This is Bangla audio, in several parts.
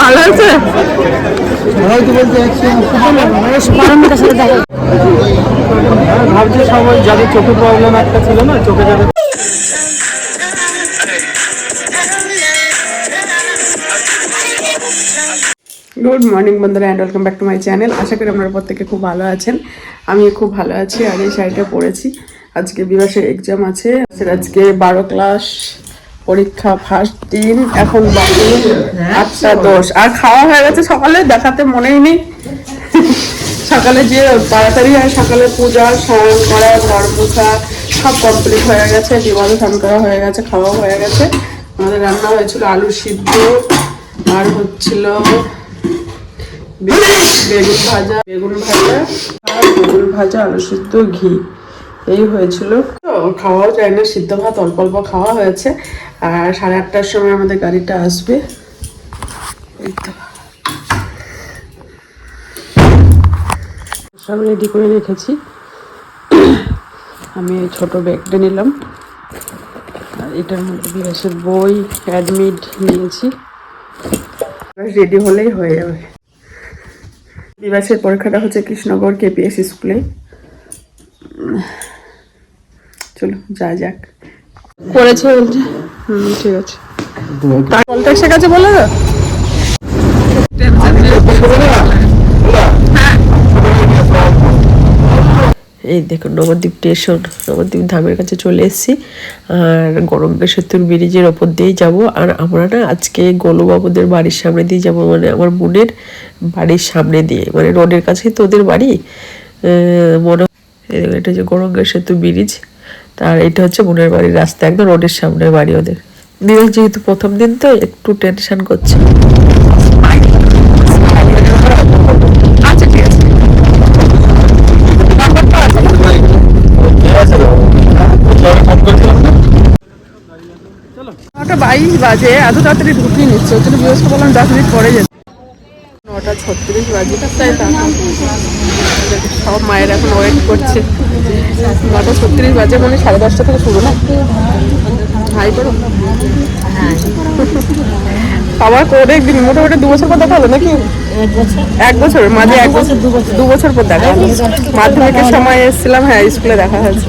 ভালো আছে? ভাবছি সবাই যাদের চোখে প্রবলেম একটা ছিল না চোখে যাদের গুড মর্নিং বন্ধুরা and welcome back to my channel আশা করি আপনারা প্রত্যেকে খুব ভালো আছেন। আমি খুব ভালো আছি আর এই শাড়িটা পরেছি। আজকে বিবাসের এক্সাম আছে। আজকে বারো ক্লাস পরীক্ষা ফার্স্ট দিন, এখন বাকি আটটা দশ আর খাওয়া হয়ে গেছে সকালে, দেখাতে মনেই নেই। সকালে যে তাড়াতাড়ি হয়, সকালে পূজা, স্নান করা, ঘর মোছা, সব কমপ্লিট হয়ে গেছে বিবাদে স্নান করা হয়ে গেছে খাওয়া হয়ে গেছে। আমাদের রান্না হয়েছিল আলু সিদ্ধ, আর হচ্ছিল বেগুন ভাজা বেগুন ভাজা, আর বেগুন ভাজা, আলু সিদ্ধ, ঘি। এই হয়েছিল। খাওয়াও যায় না, সিদ্ধ ভাত অল্প অল্প খাওয়া হয়েছে। আর সাড়ে আটটার সময় আমাদের গাড়িটা আসবে। সব রেডি করে রেখেছি। আমি এই ছোট ব্যাগটা নিলাম। আর এটার মধ্যে বিরাসের বই অ্যাডমিট নিয়েছি। রেডি হলেই হয়ে যাবে। দিবাসের পরীক্ষাটা হচ্ছে কৃষ্ণগড় কেপিএস স্কুলে চলো, যা যাক। করেছে বলছে? হুম ঠিক আছে। বলে এই দেখুন নবদ্বীপ স্টেশন নবদ্বীপ ধামের কাছে চলে এসেছি। আর গরঙ্গা সেতুর ব্রিজের ওপর দিয়েই যাব। আর আমরা না আজকে গোলুবাবুদের বাড়ির সামনে দিয়ে যাব মানে আমার বোনের বাড়ির সামনে দিয়ে। মানে রোডের কাছেই তো ওদের বাড়ি। মনে হয়- এটা হচ্ছে গরঙ্গা সেতু ব্রিজ। তার এটা হচ্ছে বোনের বাড়ির রাস্তা একদম রোডের সামনে বাড়ি ওদের। দিনের যেহেতু প্রথম দিন তো একটু টেনশন করছে। আচ্ছা নটা বাইশ বাজে এত তাড়াতাড়ি ঢুকিয়ে নিচ্ছে ওর জন্য দশ মিনিট পরে যেতে। ছত্রিশ বাজে সব মায়ের এখন ওয়েট করছে। নটা ছত্রিশ বাজে মানে সাড়ে দশটা থেকে শুরু না? হাই করো। সবার করে একদিন মোটামুটি দু বছর পর দেখা হলো নাকি? এক বছর। মাঝে এক বছর দু বছর। পর দেখা হলো। মাধ্যমিকের সময় এসেছিলাম হ্যাঁ স্কুলে দেখা হয়েছে।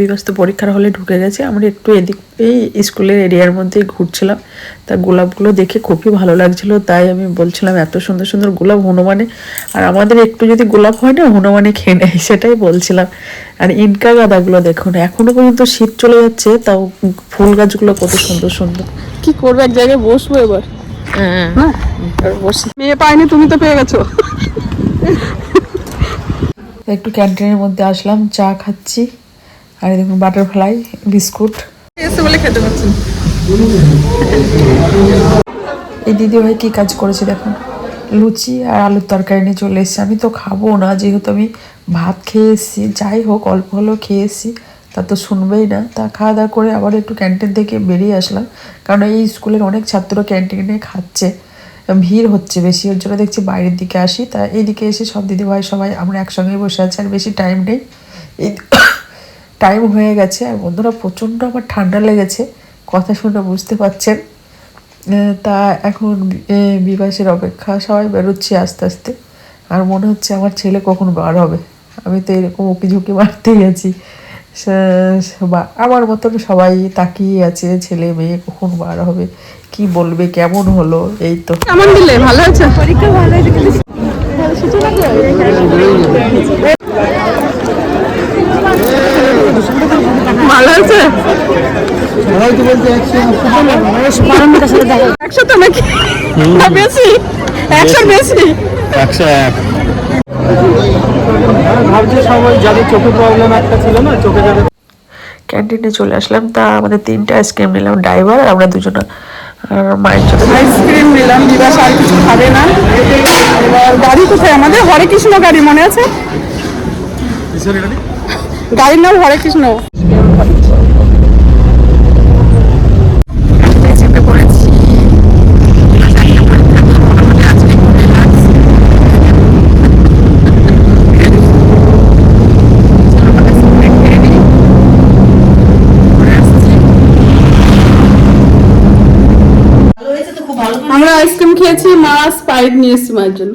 বিকাশ তো পরীক্ষার হলে ঢুকে গেছে। আমরা একটু এদিক এই স্কুলের এরিয়ার মধ্যেই ঘুরছিলাম। তা গোলাপগুলো দেখে খুবই ভালো লাগছিল। তাই আমি বলছিলাম এত সুন্দর সুন্দর গোলাপ হনুমানে। আর আমাদের একটু যদি গোলাপ হয় না হনুমানে খেয়ে নেয় সেটাই বলছিলাম। আর ইনকা গাঁদাগুলো দেখুন এখনও পর্যন্ত শীত চলে যাচ্ছে তাও ফুল গাছগুলো কত সুন্দর সুন্দর। কি করব এক জায়গায় বসবো এবার? হ্যাঁ। বসি। মেয়ে পাইনি তুমি তো পেয়ে গেছো। একটু ক্যান্টিনের মধ্যে আসলাম চা খাচ্ছি। আর দেখুন বাটারফ্লাই, বিস্কুট। বলে খেতে পাচ্ছি এই দিদি ভাই কি কাজ করেছে দেখুন? লুচি আর আলুর তরকারি নিয়ে চলে এসেছি। আমি তো খাব না, যেহেতু আমি ভাত খেয়ে এসেছি। যাই হোক, অল্প হলেও খেয়ে এসেছি। তা তো শুনবেই না। তা খাওয়া দাওয়া করে আবার একটু ক্যান্টিন থেকে বেরিয়ে আসলাম। কারণ এই স্কুলের অনেক ছাত্র ক্যান্টিনে খাচ্ছে। ভিড় হচ্ছে বেশি। ওর জন্য দেখছি বাইরের দিকে আসি। তা এইদিকে এসে সব দিদিভাই সবাই আমরা একসঙ্গে বসে আছি। আর বেশি টাইম নেই। এই টাইম হয়ে গেছে আর বন্ধুরা প্রচণ্ড আমার ঠান্ডা লেগেছে কথা শুনে বুঝতে পারছেন। তা এখন বিবাসের অপেক্ষা সবাই বেরোচ্ছি আস্তে আস্তে। আর মনে হচ্ছে আমার ছেলে কখন বার হবে। আমি তো এরকম উকি ঝুঁকি মারতে গেছি আমার মতন সবাই তাকিয়ে আছে ছেলে মেয়ে কখন বার হবে কি বলবে কেমন হলো এই তো। কেমন দিলে? ভালো আছে? পরীক্ষা ভালো ভালো আছে একশো তো নাকি? বেশি একশোর বেশি একশো এক। ভাবছি সবাই যাদের চোখে প্রবলেম একটা ছিল না চোখে যাদের ক্যান্টিনে চলে আসলাম। তা আমাদের তিনটা আইসক্রিম নিলাম ড্রাইভার আর আমরা দুজনা। আর মায়ের জন্য আইসক্রিম নিলাম দিবাস আর কিছু খাবে না। এবার গাড়ি কোথায়? আমাদের হরে কৃষ্ণ গাড়ি মনে আছে? গাড়ির নাম হরে কৃষ্ণ। আমরা আইসক্রিম খেয়েছি মা স্পাইট নিয়ে এসেছি মায়ের জন্য।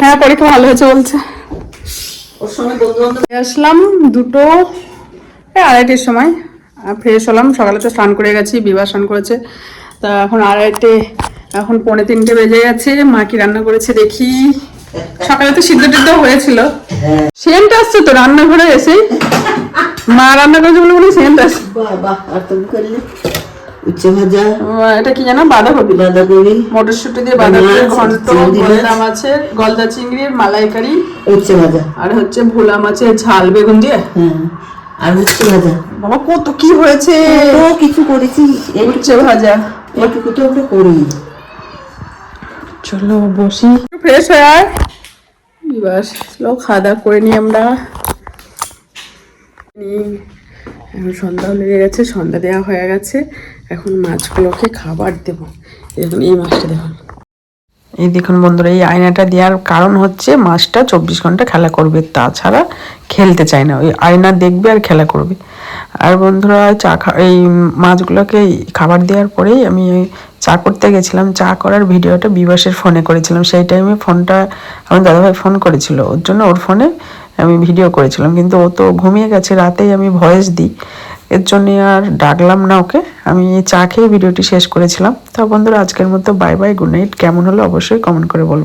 হ্যাঁ পরীক্ষা ভালো হয়েছে বলছে। আসলাম দুটো আড়াইটের সময়। ফ্রেশ হলাম সকালে তো স্নান করে গেছি বিবাহ স্নান করেছে। তা এখন আড়াইটে এখন পৌনে তিনটে বেজে গেছে মা কি রান্না করেছে দেখি। সকালে তো সিদ্ধ টিদ্ধ হয়েছিল। সেন্ট আসছে তো রান্নাঘরে এসে মা রান্না করেছে বলে মনে সেন্ট আসছে। বাবা আর তুমি করলে? উচ্ছে ভাজা এটা কি জানো? বাঁধাকপি। বাঁধাকপি মটরশুটি দিয়ে বাঁধাকপি ঘন্ট। গলদা মাছের গলদা চিংড়ির মালাইকারি উচ্ছে ভাজা আর হচ্ছে ভোলা মাছের ঝাল বেগুন দিয়ে। হ্যাঁ আর উচ্ছে ভাজা বাবা কত কি হয়েছে? ও কিছু করেছি উচ্ছে ভাজা এইটুকু তো আমরা করি। চলো বসি। ফ্রেশ হয়ে আয়। এবার চলো খাওয়া দাওয়া করে নিই আমরা। এখন সন্ধ্যাও লেগে গেছে, সন্ধ্যা দেওয়া হয়ে গেছে। এখন মাছগুলোকে খাবার দেবো। দেখুন, এই মাছটা দেখুন। এই দেখুন বন্ধুরা, এই আয়নাটা দেওয়ার কারণ হচ্ছে মাছটা চব্বিশ ঘণ্টা খেলা করবে, তাছাড়া খেলতে চায় না। ওই আয়না দেখবে আর খেলা করবে। আর বন্ধুরা চা এই মাছগুলোকে খাবার দেওয়ার পরেই আমি চা করতে গেছিলাম। চা করার ভিডিওটা বিবাসের ফোনে করেছিলাম। সেই টাইমে ফোনটা আমার দাদাভাই ফোন করেছিল। ওর জন্য ওর ফোনে আমি ভিডিও করেছিলাম, কিন্তু ও তো ঘুমিয়ে গেছে, রাতেই আমি ভয়েস দিই। এর জন্যে আর ডাকলাম না ওকে। আমি চা খেয়ে ভিডিওটি শেষ করেছিলাম। তো বন্ধুরা, আজকের মতো বাই বাই গুড নাইট কেমন হলো অবশ্যই কমেন্ট করে বলব।